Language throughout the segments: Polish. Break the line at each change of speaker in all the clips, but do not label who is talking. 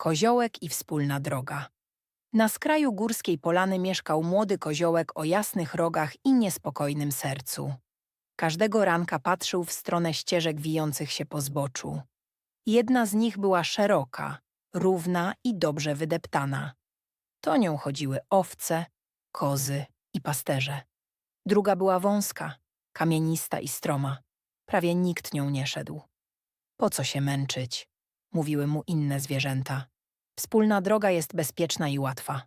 Koziołek i wspólna droga. Na skraju górskiej polany mieszkał młody koziołek o jasnych rogach i niespokojnym sercu. Każdego ranka patrzył w stronę ścieżek wijących się po zboczu. Jedna z nich była szeroka, równa i dobrze wydeptana. To nią chodziły owce, kozy i pasterze. Druga była wąska, kamienista i stroma. Prawie nikt nią nie szedł. Po co się męczyć? Mówiły mu inne zwierzęta. Wspólna droga jest bezpieczna i łatwa.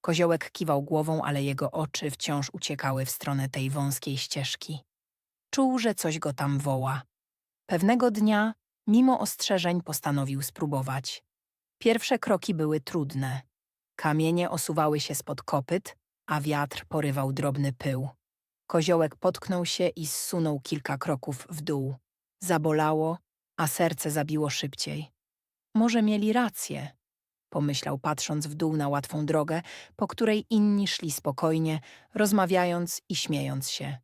Koziołek kiwał głową, ale jego oczy wciąż uciekały w stronę tej wąskiej ścieżki. Czuł, że coś go tam woła. Pewnego dnia, mimo ostrzeżeń, postanowił spróbować. Pierwsze kroki były trudne. Kamienie osuwały się spod kopyt, a wiatr porywał drobny pył. Koziołek potknął się i zsunął kilka kroków w dół. Zabolało, a serce zabiło szybciej. Może mieli rację, pomyślał patrząc w dół na łatwą drogę, po której inni szli spokojnie, rozmawiając i śmiejąc się.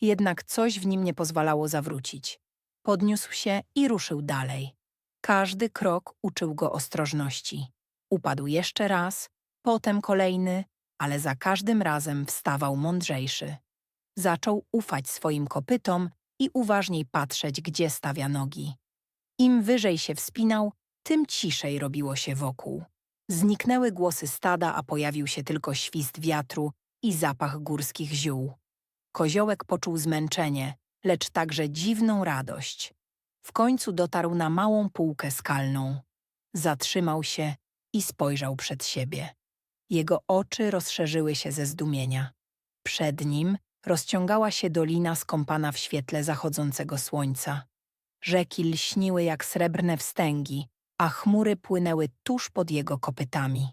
Jednak coś w nim nie pozwalało zawrócić. Podniósł się i ruszył dalej. Każdy krok uczył go ostrożności. Upadł jeszcze raz, potem kolejny, ale za każdym razem wstawał mądrzejszy. Zaczął ufać swoim kopytom i uważniej patrzeć, gdzie stawia nogi. Im wyżej się wspinał, tym ciszej robiło się wokół. Zniknęły głosy stada, a pojawił się tylko świst wiatru i zapach górskich ziół. Koziołek poczuł zmęczenie, lecz także dziwną radość. W końcu dotarł na małą półkę skalną. Zatrzymał się i spojrzał przed siebie. Jego oczy rozszerzyły się ze zdumienia. Przed nim rozciągała się dolina skąpana w świetle zachodzącego słońca. Rzeki lśniły jak srebrne wstęgi, a chmury płynęły tuż pod jego kopytami.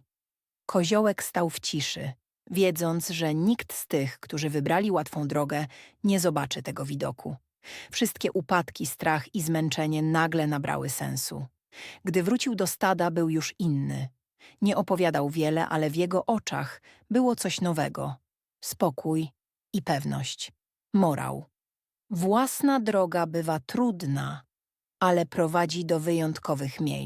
Koziołek stał w ciszy, wiedząc, że nikt z tych, którzy wybrali łatwą drogę, nie zobaczy tego widoku. Wszystkie upadki, strach i zmęczenie nagle nabrały sensu. Gdy wrócił do stada, był już inny. Nie opowiadał wiele, ale w jego oczach było coś nowego. Spokój i pewność. Morał. Własna droga bywa trudna, ale prowadzi do wyjątkowych miejsc.